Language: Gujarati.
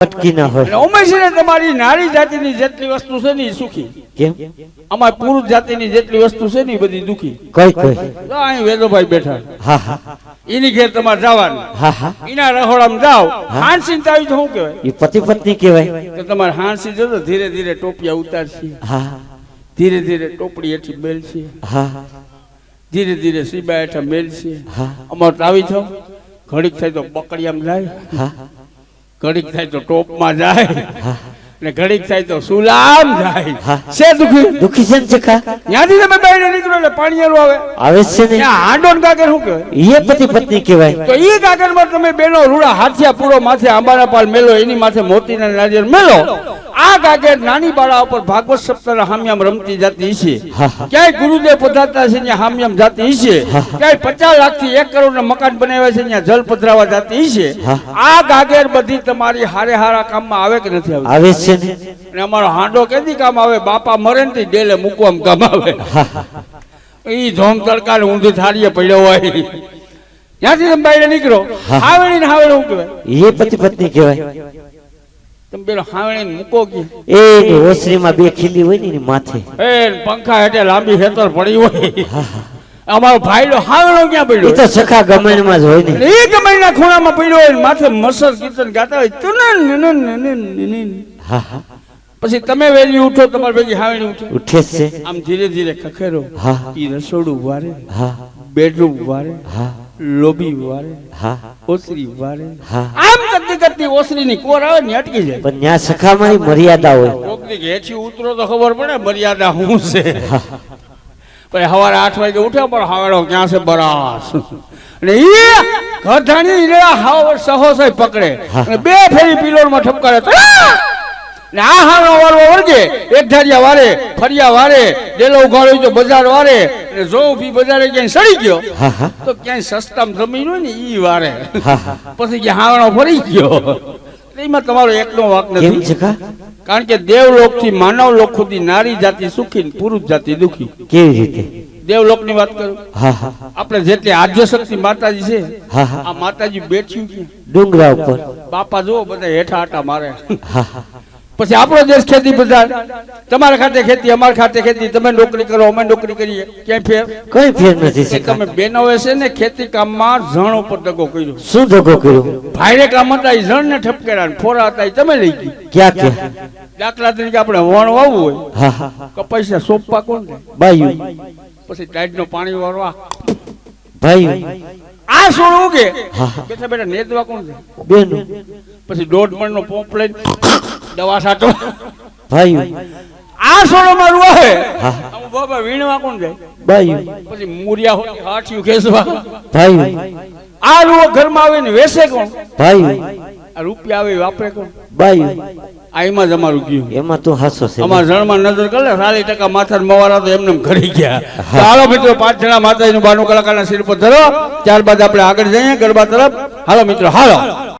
અટકી ના હોય. અને ને તમારી નારી જાતિની જેટલી વસ્તુ છે ને સુખી. કેમ? અમારી પુરુષ જાતિની જેટલી વસ્તુ છે ને બધી દુખી. કઈ કઈ? જો અહીં વેદોભાઈ બેઠા. હા હા. એની ઘેર તમારે જવાનું. હા હા. એના રહોડામાં જાઓ. હાંસી આવી તો શું કહેવાય? એ પતિ પત્ની કહેવાય. તો તમારે હાંસી જો ધીરે ધીરે ટોપિયા ઉતારશે. હા. ધીરે ધીરે ટોપડી હેઠી મેલશે. હા. ધીરે ધીરે સીબા હેઠા મેલશે. હા. અમારે તાવી થાવ ઘડીક થાય તો બકડિયામાં જાય. હા. ઘડીક થાય તો ટોપમાં જાય ને ઘડીક થાય તો સુલામ જાય. છે દુખી? દુખી છે ચકા ત્યાંથી તમે બહાર નીકળો એટલે પાણીયારું આવે. આવે છે ને. હાંડો ને કાકર શું કહેવાય? એ પતિ પત્ની કહેવાય. તો ઈ કાકરમાં તમે બેનો રૂડા હાથિયા પૂરો માથે આંબાના પાલ મેલો એની માથે મોતીના નાજર મેલો. આ નાની બાળા ઉપર ભાગવત સપ્તાહ હામ્યામ રમતી જતી છે ક્યાંય ગુરુદેવ પધારતા છે ત્યાં હામ્યામ જાતી છે ક્યાંય પચાસ લાખથી એક કરોડ ના મકાન બનાવ્યા છે ત્યાં જલ પધરાવા જાતી છે આ ગાગેર બધી તમારી હારે હારા કામમાં આવે કે નથી આવે? છે ને. અમારો હાંડો કેદી કામ આવે? બાપા મરે ને ડેલે મૂકવામાં કામ આવે. ઈ ધોમ તડકા ઊંધી થાળીએ પડ્યો હોય. ત્યાંથી તમે બહાર નીકળો. હા. ને હાવણી શું કહેવાય એ પતિ પત્ની કહેવાય. તમે પેલો હાવણી મૂકો કે? એ ઓસરીમાં બે ખીલી હોય ને માથે. એ પંખા હેઠે લાંબી હેતર પડી હોય. અમારો ભાઈલો હાવણો ક્યાં એ તો સખા ગમણમાં જ હોય ને. એ કમાઈના ખૂણામાં પડ્યો હોય માથે મસર કીર્તન ગાતા હોય. તુનન નનન નનન નનન. હા હા. પછી તમે વેલી ઉઠો તમારી ભેગી હાવણી ઉઠે. ઉઠે છે. આમ ધીરે ધીરે ખખેરો. હા. ઈ રસોડું વારે. હા. બેડરૂમ વારે. હા. લોબી વારે. હા. ઓસરી વારે. હા. આમ કરતી ઓસરી ની કોર આવે ને અટકી જાય. પણ ત્યાં સખામાં મર્યાદા હોય. કોકની ઘેછી ઉતરો તો ખબર પડે મર્યાદા શું છે? પછી સવારે આઠ વાગે ઉઠ્યા પણ હાવડો ક્યાં છે બરાસ? અને એ ઘરધાણી રે હાવ સહોસાઈ પકડે. અને બે ફેરી પિલોરમાં ઠપકારે તો ને આ હાવડો વાળો વર્ગે એક ધારિયા વારે ફરિયા વારે ડેલો ઉઘાડો તો બજાર વારે જો બજારે ક્યાંય સડી ગયો તો ક્યાંય સસ્તામાં જમીન હોય ને ઈ વારે. હા હા. પછી કે હાવણો ફરી ગયો. એમાં તમારો એકનો વાક નથી. કારણ કે દેવલોકથી માનવ લોક સુધી નારી જાતિ સુખી ને પુરુષ જાતિ દુખી. કેવી રીતે? દેવલોકની વાત કરું? આપણે જેટલી આદ્ય શક્તિ માતાજી છે હા હા. આ માતાજી બેઠ્યું ડુંગરા ઉપર. બાપા જુઓ બધા હેઠા આટા મારે. પછી આપણો દેશ ખેતી પ્રધાન તમારા ખાતે ખેતી અમારા ખાતે ખેતી. તમે નોકરી કરો અમે નોકરી કરીએ. ક્યાંય ફેર? કઈ ફેર નથી તમે બેનો છે ને ખેતી કામમાં જણ ઉપર દગો કર્યો. શું ધોકો કર્યો? ભાઈરે કામ હતા એ જણ ને ઠપકેરા ફોરા હતા તમે લઈ ગઈ. ક્યાં ક્યાં? દાખલા તરીકે આપણે વણ વાવવું હોય. હા હા સોપવા કોણ દે પછી ટાઈડ નો પાણી વાળવા ભાઈ આ શું ઉગે? બેટા નેતવા કોણ છે બેનું. પછી દોઢ મણ નો પોંપ લઈને દવા છાંટો. ભાઈ. આ સોનો મારું આવે હા. બાબા વીણવા કોણ જાય? ભાઈ. પછી મુરિયા હોય હાથિયું ખેસવા ભાઈ. આ રૂવો ઘરમાં આવે ને વેસે કોણ? ભાઈ. આ રૂપિયા આવે વાપરે કોણ? ભાઈ. આ એમાં જ અમારું ગયું. એમાં તો હાસો છે. અમારા જણમાં નજર કરે સાડી ટકા માથા મવારા તો એમને એમ ઘડી ગયા. હાલો મિત્રો પાંચ જણા માતાજીનું બાનું કલાકારના શિલ્પ ધરો. ત્યારબાદ આપણે આગળ જઈએ ગરબા તરફ. હાલો મિત્રો હાલો.